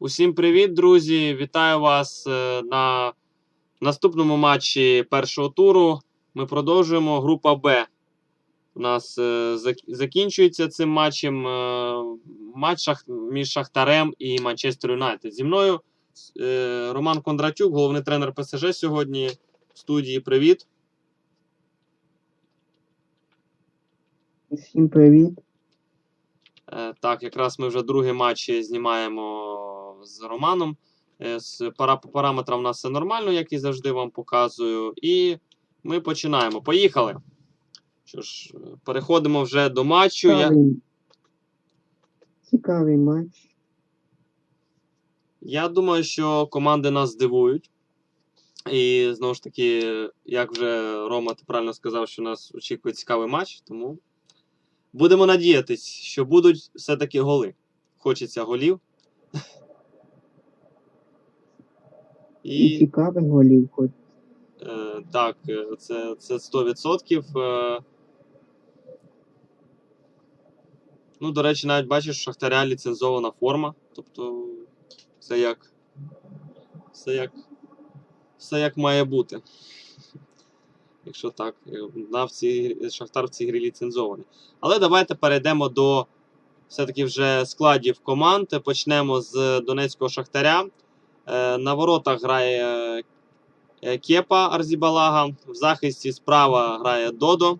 Усім привіт, друзі! Вітаю вас е, на наступному матчі першого туру. Ми продовжуємо група Б. У нас е, закінчується цим матчем е, матч між Шахтарем і Манчестер Юнайтед. Зі мною Роман Кондратюк, головний тренер ПСЖ сьогодні в студії. Привіт. Всім привіт. Так, якраз ми вже другий матч знімаємо з Романом. Е, З по параметрам у нас все нормально, як і завжди вам показую. І ми починаємо. Поїхали. Що ж, е, переходимо вже до матчу. Я, Цікавий, цікавий матч. я думаю, що команди нас здивують. І знову ж таки, як вже Рома, ти правильно сказав, що нас очікує цікавий матч, тому будемо надіятись, що будуть все-таки голи. Хочеться голів. І цікавих голів хоч. Е, так, е, це, це 100%. Е, ну, до речі, навіть бачиш, Шахтаря ліцензована форма. Тобто, все як. Все як. Все як має бути. Якщо так, е, да, в цій, Шахтар в цій грі ліцензований. Але давайте перейдемо до все-таки вже складів команд. Почнемо з Донецького Шахтаря. Е, На воротах грає е, Кепа Арзібалага. В захисті справа грає Додо.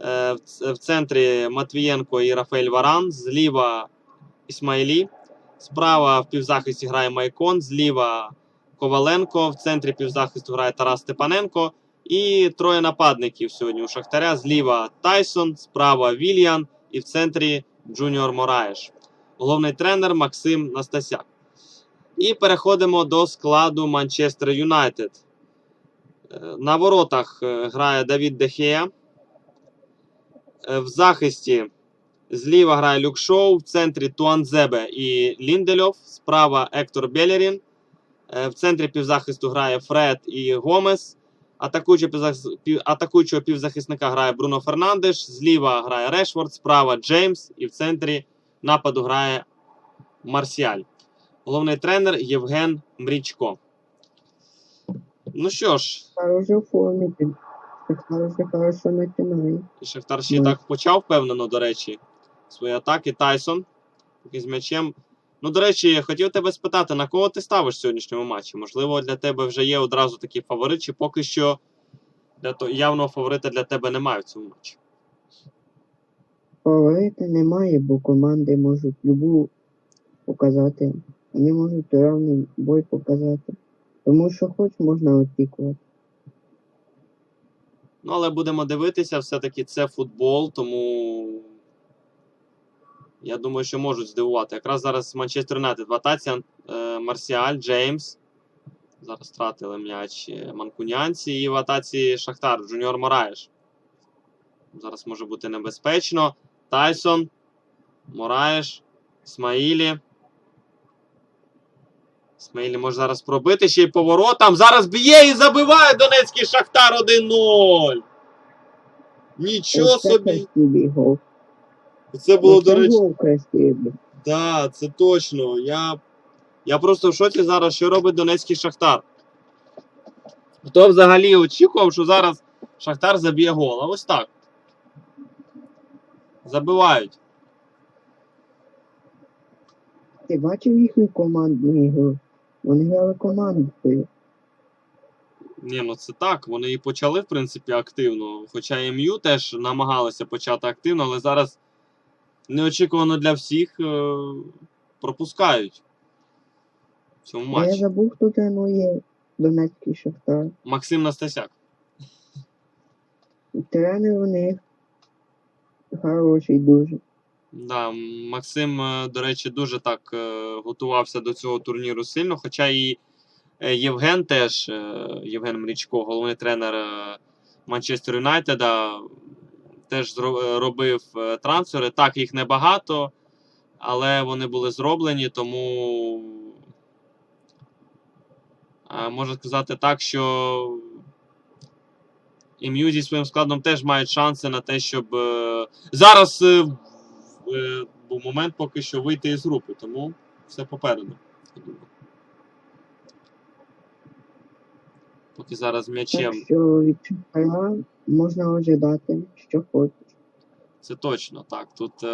Е, В центрі Матвієнко і Рафаель Варан. Зліва Ісмаїлі. Справа в півзахисті грає Майкон. Зліва Коваленко. В центрі півзахисту грає Тарас Степаненко. І троє нападників сьогодні у Шахтаря. Зліва Тайсон, справа Вільян і в центрі Джуніор Мораєш. Головний тренер Максим Настасяк. І переходимо до складу Манчестер Юнайтед. Е, На воротах е, грає Давід Дехея. Е, В захисті зліва грає Люк Шоу, в центрі Туанзебе і Ліндельов, справа Ектор Белерін. В центрі півзахисту грає Фред і Гомес. Атакуючого півзахисника грає Бруно Фернандеш. Зліва грає Решфорд, справа Джеймс. І в центрі нападу грає Марсіаль. Головний тренер Євген Мрічко. Ну що ж, Хороша в формі. Шахтар вже хорошо починає. і Шахтар ще так почав впевнено, до речі, свої атаки. Тайсон. Поки з м'ячем. Ну, до речі, хотів тебе спитати, на кого ти ставиш в сьогоднішньому матчі? Можливо, для тебе вже є одразу такий фаворит, чи поки що для то, явного фаворита для тебе немає в цьому матчі. Фаворита немає, бо команди можуть любу показати. Вони можуть равний бой показати. Тому що хоч можна очікувати. Ну, але будемо дивитися, все-таки це футбол, тому я думаю, що можуть здивувати. Якраз зараз Манчестер Юнайтед в е, Марсіаль, Джеймс. Зараз втратили м'яч е, манкунянці. І в атаці Шахтар, Джуніор Мораєш. Зараз може бути небезпечно. Тайсон, Мораєш, Ісмаїлі. Ісмаїлі може зараз пробити ще й поворотом. Зараз б'є і забиває Донецький Шахтар 1-0. Нічого собі. Це було, до речі. Да, це точно. Я, я просто в шоці зараз, що робить Донецький Шахтар. Хто взагалі очікував, що зараз Шахтар заб'є гол. А ось так. Забивають. Ти бачив їхню командну ігру? Вони грали командою. Ні, ну це так. Вони і почали, в принципі, активно. Хоча і МЮ теж намагалися почати активно, але зараз неочікувано для всіх е, пропускають в цьому А я забув, хто тренує Донецький Шахтар. Максим Настасяк. Тренер у них хороший дуже. Да, Максим, е, до речі, дуже так е, готувався до цього турніру сильно. Хоча і е, Євген теж, Євген Мрічко, головний тренер Манчестер Юнайтеда, теж робив трансфери. Так, їх небагато, але вони були зроблені, тому можна сказати так, що і М'ю зі своїм складом теж мають шанси на те, щоб зараз був момент поки що вийти із групи, тому все попереду. я думаю. Поки зараз м'ячем. Так що можна ожидати, що хочеш. Це точно так. Тут е,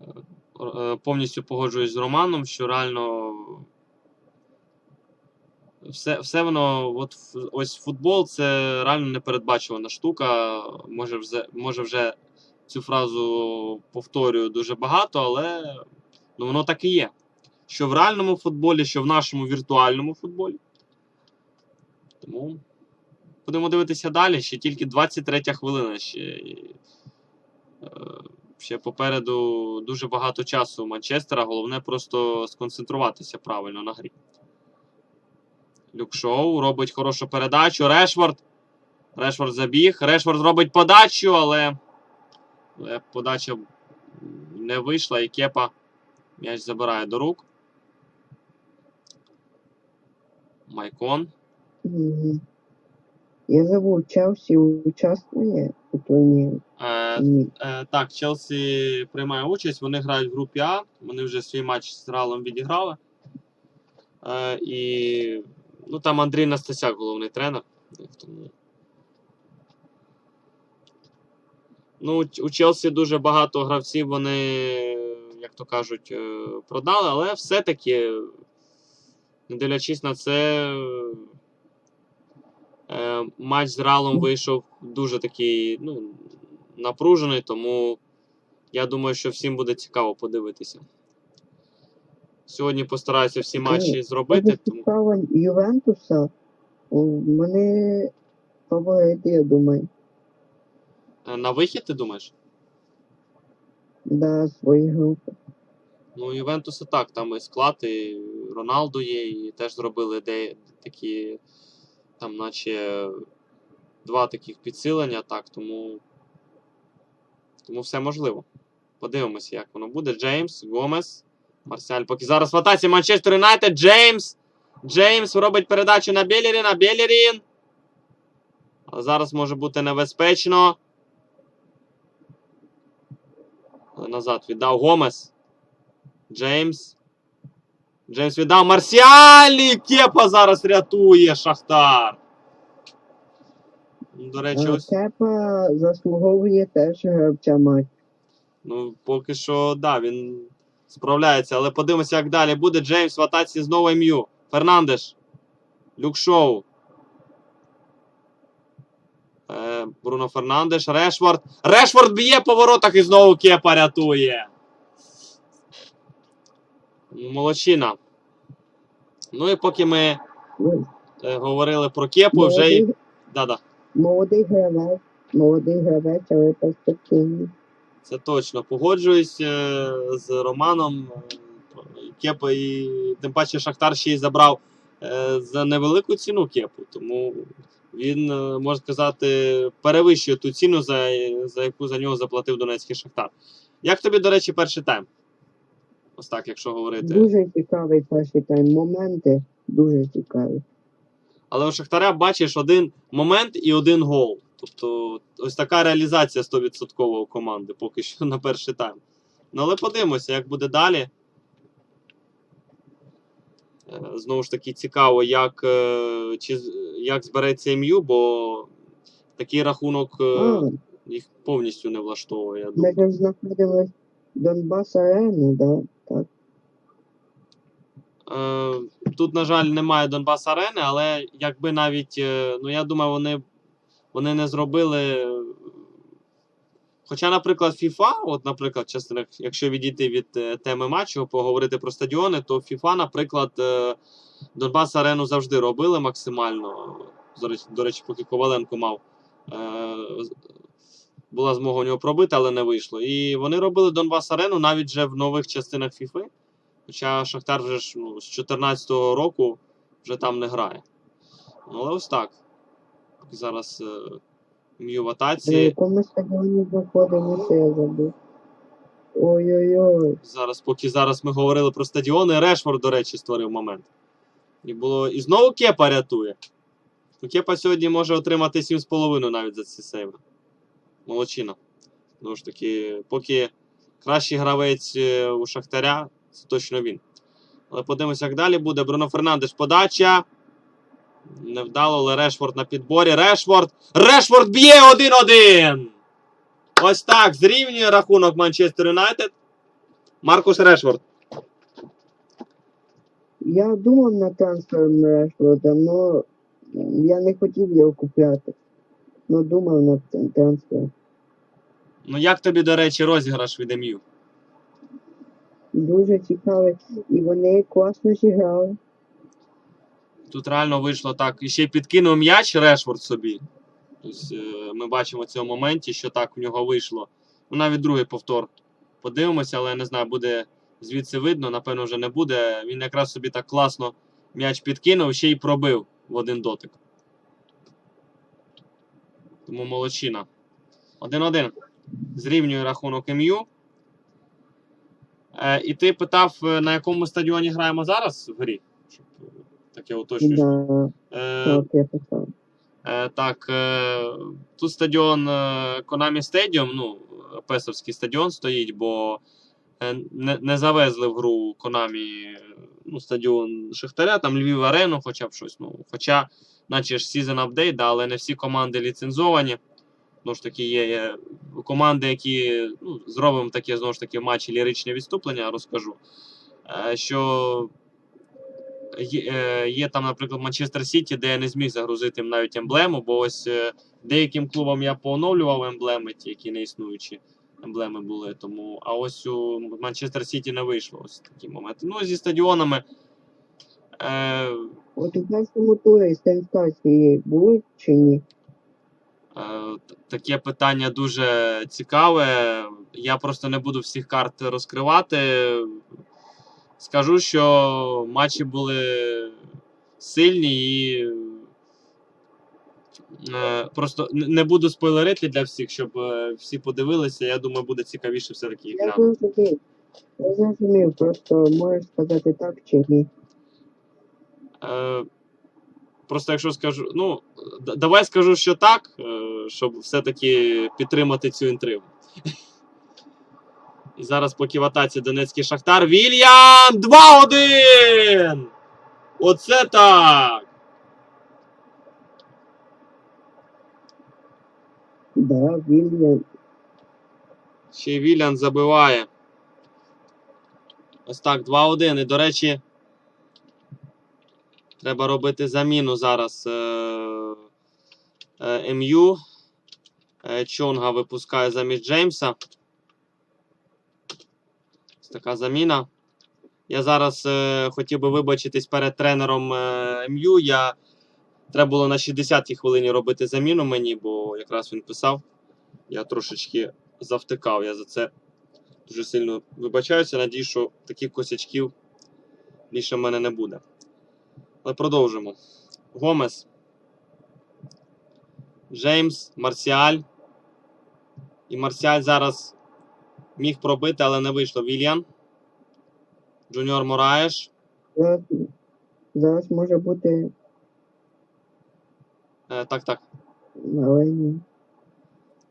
е, е, повністю погоджуюсь з Романом, що реально все, все воно, от ось футбол це реально непередбачувана штука. Може вже, може вже цю фразу повторюю дуже багато, але ну, воно так і є. Що в реальному футболі, що в нашому віртуальному футболі. Тому будемо дивитися далі. Ще тільки 23 хвилина. Ще, е, ще попереду дуже багато часу Манчестера. Головне просто сконцентруватися правильно на грі. Люк Шоу робить хорошу передачу. Решфорд. Решфорд забіг. Решфорд робить подачу, але, але подача не вийшла, і Кепа м'яч забирає до рук. Майкон. Я забув, Челсі участвує у турнірі? Е. Е, так, Челсі приймає участь. Вони грають в групі А. Вони вже свій матч з Ралом відіграли. Е, і ну, там Андрій Настасяк, головний тренер. Тому... Ну, у- Челсі дуже багато гравців, вони, як то кажуть, е, продали, але все-таки, не дивлячись на це, е, матч з Ралом вийшов дуже такий ну, напружений, тому я думаю, що всім буде цікаво подивитися. Сьогодні постараюся всі матчі зробити. Тому... цікаво Ювентуса, у мене фаворити, я думаю, На вихід, ти думаєш? да, свої групи. Ну, Ювентуса так, там і склад, і Роналду є, і теж зробили де такі, там, наче два таких підсилення, так, тому, тому все можливо. Подивимося, як воно буде. Джеймс, Гомес, Марсіаль. Поки зараз в атаці Манчестер Юнайтед. Джеймс. Джеймс робить передачу на Белеріна. Белерін. Але зараз може бути небезпечно. Але назад віддав Гомес. Джеймс. Джеймс віддав Марсіалі! Кепа зараз рятує Шахтар. Ну, До речі, ось. Кепа заслуговує теж гравця матчу. Ну, поки що, да, він справляється. Але подивимося, як далі буде. Джеймс в атаці знову МЮ. Фернандеш. Люк Шоу. Е, Бруно Фернандеш. Решфорд. Решфорд б'є по воротах і знову Кепа рятує. Молодчина. Ну і поки ми е, говорили про Кепу, вже й. Да-да. молодий гравець, молодий гравець, але перспективний. Це точно. Погоджуюсь е, з Романом. Кепа і тим паче Шахтар ще й забрав е, за невелику ціну Кепу. Тому він, е, можна сказати, перевищує ту ціну, за, за яку за нього заплатив Донецький Шахтар. Як тобі, до речі, перший тайм? Ось так, якщо говорити. Дуже цікавий перший тайм. Моменти дуже цікаві. Але у Шахтаря бачиш один момент і один гол. Тобто, ось така реалізація 100% у команди поки що на перший тайм. Ну, але подивимося, як буде далі. Е, Знову ж таки, цікаво, як, е, чи, як збереться МЮ, бо такий рахунок е, їх повністю не влаштовує. Я ми думаю. в Донбас Арені, да? Так. Е, Тут, на жаль, немає Донбас Арени, але якби навіть, е, ну я думаю, вони, вони не зробили. Хоча, наприклад, FIFA, от, наприклад, чесно, якщо відійти від е, теми матчу, поговорити про стадіони, то FIFA, наприклад, е, Донбас Арену завжди робили максимально. До речі, поки Коваленко мав. е, Була змога у нього пробити, але не вийшло. І вони робили Донбас Арену навіть вже в нових частинах FIFA. Хоча Шахтар вже ж ну, з 14-го року вже там не грає. Ну, але ось так. Зараз е, М'ю в На атаці. стадіоні знаходимося, я забув. Ой-ой-ой. Зараз, поки зараз ми говорили про стадіони, Решфорд, до речі, створив момент. І було. І знову Кепа рятує. Ну, Кепа сьогодні може отримати 7,5 навіть за ці сейви. Молодчина. Знову ж таки, поки кращий гравець е, у Шахтаря Це точно він. Але подивимося, як далі буде. Бруно Фернандеш подача. Невдало, але Решфорд на підборі. Решфорд! Решфорд б'є 1-1! Ось так зрівнює рахунок Манчестер Юнайтед. Маркус Решфорд. Я думав над трансфером Решфорда, але я не хотів його купляти. Ну, думав над цим трансфером. Ну як тобі, до речі, розіграш від МЮ? Дуже цікавий. І вони класно зіграли. Тут реально вийшло так. І ще й підкинув м'яч Решфорд собі. Тобто, ми бачимо в цьому моменті, що так в нього вийшло. Ну, навіть другий повтор. Подивимося, але я не знаю, буде звідси видно, напевно, вже не буде. Він якраз собі так класно м'яч підкинув, ще й пробив в один дотик. Тому молодчина. 1-1. Зрівнює рахунок МЮ. Е, і ти питав, е, на якому стадіоні граємо зараз в грі? Щоб е, таке уточнюєш. Да, Е. Е, так, е, тут стадіон е, Konami Stadium, ну, Песовський стадіон стоїть, бо не, не завезли в гру е, ну, стадіон Шахтаря, там Львів Арену, хоча б щось. Ну, хоча, наче ж Season Update, але не всі команди ліцензовані. Знову ж таки, є, є команди, які ну, зробимо таке знову ж таки матчі ліричне відступлення, розкажу. Е, що є, е, є там, наприклад, Манчестер Сіті, де я не зміг загрузити навіть емблему, бо ось е, деяким клубам я пооновлював емблеми, ті, які не існуючі емблеми були. Тому, а ось у Манчестер Сіті не вийшло ось такі моменти. Ну, зі стадіонами. Е, От у першому турі сенсації були чи ні? Е, Таке питання дуже цікаве. Я просто не буду всіх карт розкривати. Скажу, що матчі були сильні і просто не буду спойлерити для всіх, щоб е, всі подивилися. Я думаю, буде цікавіше все-таки їх Я зрозумів. Я зрозумів, просто можеш сказати так чи ні. Е, Просто якщо скажу, ну, давай скажу, що так, е, щоб все-таки підтримати цю інтригу. І зараз поки в атаці Донецький Шахтар. Вільям! 2-1! Оце так! Да, Вільям. Ще Вільян забиває. Ось так, 2-1. І, до речі, треба робити заміну зараз. Е, е, МЮ. Е, Чонга випускає замість Джеймса. Ось така заміна. Я зараз е, хотів би вибачитись перед тренером е, МЮ. Я... Треба було на 60-й хвилині робити заміну мені, бо якраз він писав. Я трошечки завтикав. Я за це дуже сильно вибачаюся. Надію, що таких косячків більше в мене не буде. Але продовжимо. Гомес. Джеймс, Марсіаль. І Марсіаль зараз міг пробити, але не вийшло. Вільян. Джуніор Мораєш. Зараз, зараз може бути, Е, так, так. Але ні.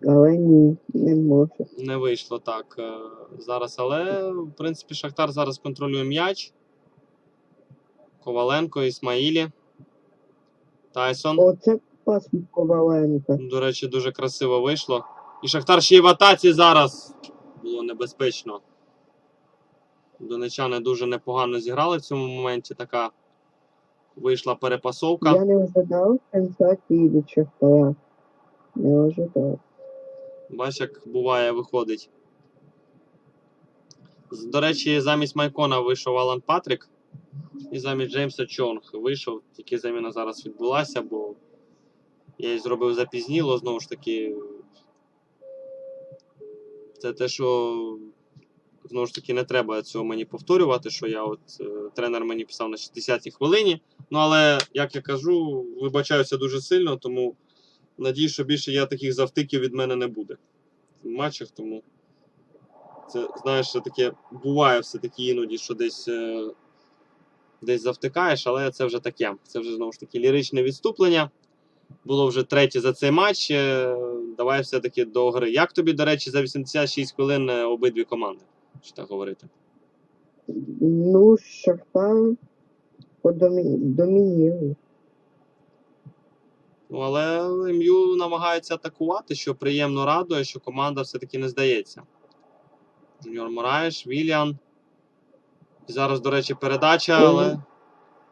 Але ні, не може. Не вийшло так е, зараз, але в принципі Шахтар зараз контролює м'яч. Коваленко, Ісмаїлі. Тайсон. Оце пас від Коваленка. До речі, дуже красиво вийшло. І Шахтар ще й в атаці зараз. Було небезпечно. Донечани дуже непогано зіграли в цьому моменті. Така вийшла перепасовка. Я не ожидав від Шахтаря. Не ожидав. Бач, як буває, виходить. До речі, замість Майкона вийшов Алан Патрік. І замість Джеймса Чонг вийшов. Тільки заміна зараз відбулася, бо я її зробив запізніло. Знову ж таки. Це те, що знову ж таки не треба цього мені повторювати, що я от е, тренер мені писав на 60-й хвилині. Ну але, як я кажу, вибачаюся дуже сильно, тому надію, що більше я таких завтиків від мене не буде в матчах, тому це, знаєш, що таке буває все-таки іноді, що десь, е, десь завтикаєш, але це вже таке. Це вже знову ж таки ліричне відступлення. Було вже третє за цей матч. Е, Давай все-таки до гри. Як тобі, до речі, за 86 хвилин обидві команди? Що так говорити? Ну, Шахтар домінірує. Ну, але МЮ намагається атакувати, що приємно радує, що команда все-таки не здається. Жуніор Мораєш, Вільян. Зараз, до речі, передача, але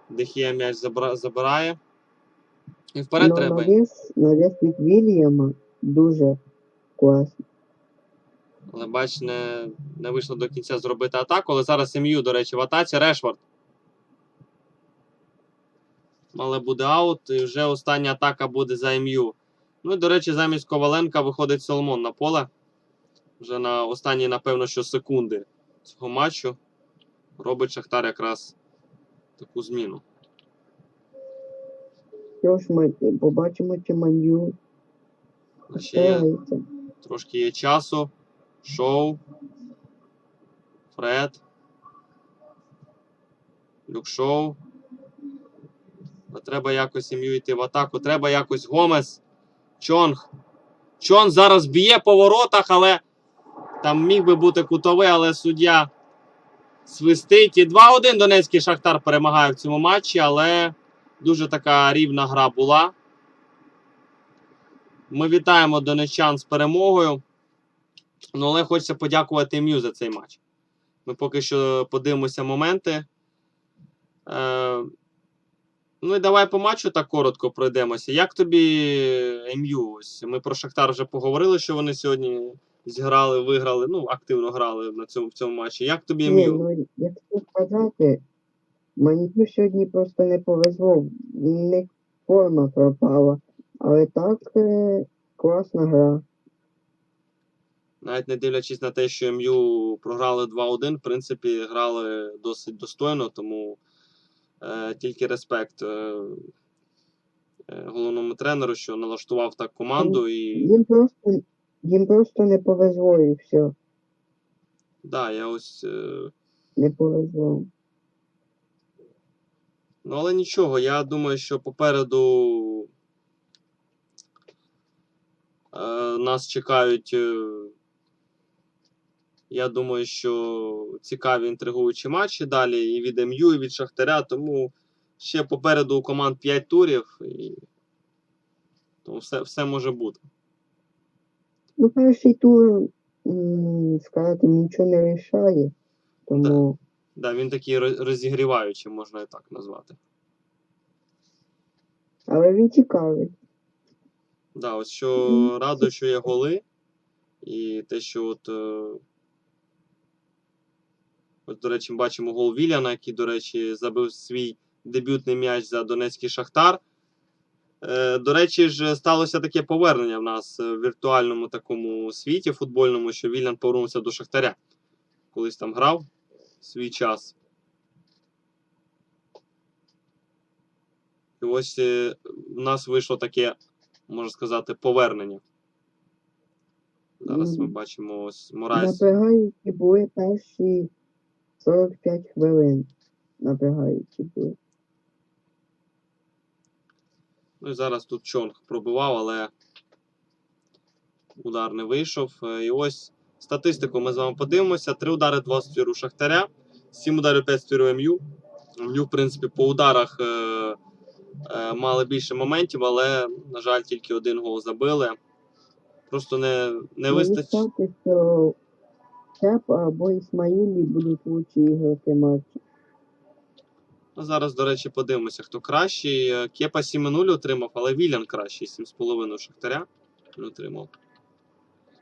Дехія м'яч забирає. І вперед Ну, треба. навіс, навіс від Вільяма дуже класний. Але бач, не, не вийшло до кінця зробити атаку. Але зараз МЮ, до речі, в атаці Решфорд. Але буде аут, і вже остання атака буде за МЮ. Ну і, до речі, замість Коваленка виходить Соломон на поле. Вже на останні, напевно, що секунди цього матчу робить Шахтар якраз таку зміну. Що ж ми побачимо, чи маню Ще є, трошки є часу. Шоу. Фред. Люк Шоу. Треба якось сім'ю йти в атаку. Треба якось Гомес. Чонг. Чонг зараз б'є по воротах, але там міг би бути кутовий, але суддя свистить. І 2-1 Донецький Шахтар перемагає в цьому матчі, але дуже така рівна гра була. Ми вітаємо донеччан з перемогою. Ну, але хочеться подякувати МЮ за цей матч. Ми поки що подивимося моменти. Е, ну і давай по матчу так коротко пройдемося. Як тобі МЮ? Ось Ми про Шахтар вже поговорили, що вони сьогодні зіграли, виграли, ну, активно грали на цьому, в цьому матчі. Як тобі МЮ? ну якщо сказати, мені сьогодні просто не повезло, не форма пропала. Але так е, класна гра. Навіть не дивлячись на те, що МЮ програли 2-1, в принципі, грали досить достойно, тому е, тільки респект е, е, головному тренеру, що налаштував так команду. І Їм просто, їм просто не повезло і все. да, я ось. Е, Не повезло. ну, але нічого, я думаю, що попереду е, нас чекають. Е, я думаю, що цікаві інтригуючі матчі далі і від МЮ, і від Шахтаря. Тому ще попереду у команд 5 турів. І... Тому все, все може бути. Ну, перший тур, сказати, нічого не рішає. Тому Да, він такий розігріваючий, можна і так назвати. але він цікавий. Да, ось що Мгм. радує, що є голи, і те, що от. Ось, до речі, ми бачимо гол Віляна, який, до речі, забив свій дебютний м'яч за Донецький Шахтар. Е, до речі, ж сталося таке повернення в нас в віртуальному такому світі футбольному, що Вілян повернувся до Шахтаря. Колись там грав свій час. І ось е, в нас вийшло таке, можна сказати, повернення. Зараз ми бачимо ось Морайс. Напрягаючі були перші 45 хвилин. Напрягаючі були. Ну і зараз тут Чонг пробивав, але удар не вийшов. Е, І ось статистику ми з вами подивимося. Три удари, два ствір Шахтаря, сім ударів, п'ять ствір МЮ. МЮ, в принципі, по ударах е, е, мали більше моментів, але, на жаль, тільки один гол забили. Просто не, не Мені ставте, або Ісмаїлі будуть лучші ігроки матчу. Ну, зараз, до речі, подивимося, хто кращий. Е, Кепа 7-0 отримав, але Вілян кращий, 7,5 Шахтаря отримав.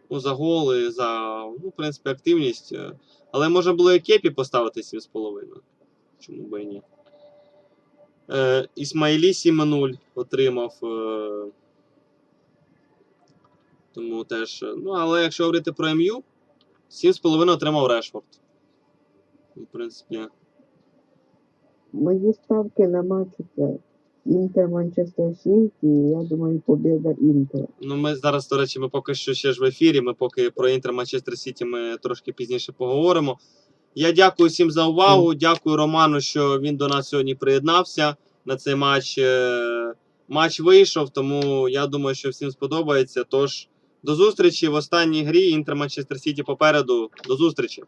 Ну, за гол і за, ну, в принципі, активність. е, Але можна було і Кепі поставити 7,5. Чому би і ні. Е, Ісмаїлі 7-0 отримав. Е, тому теж. е, Ну, але якщо говорити про МЮ, 7,5 отримав Решфорд. В принципі. Мої ставки на матч це Інтер Манчестер Сіті, і я думаю, побіда Інтера. Ну, ми зараз, до речі, ми поки що ще ж в ефірі. Ми поки про Інтер Манчестер Сіті ми трошки пізніше поговоримо. Я дякую всім за увагу. Дякую Роману, що він до нас сьогодні приєднався на цей матч. Е, Матч вийшов, тому я думаю, що всім сподобається. Тож до зустрічі в останній грі. Інтер Манчестер Сіті попереду. До зустрічі.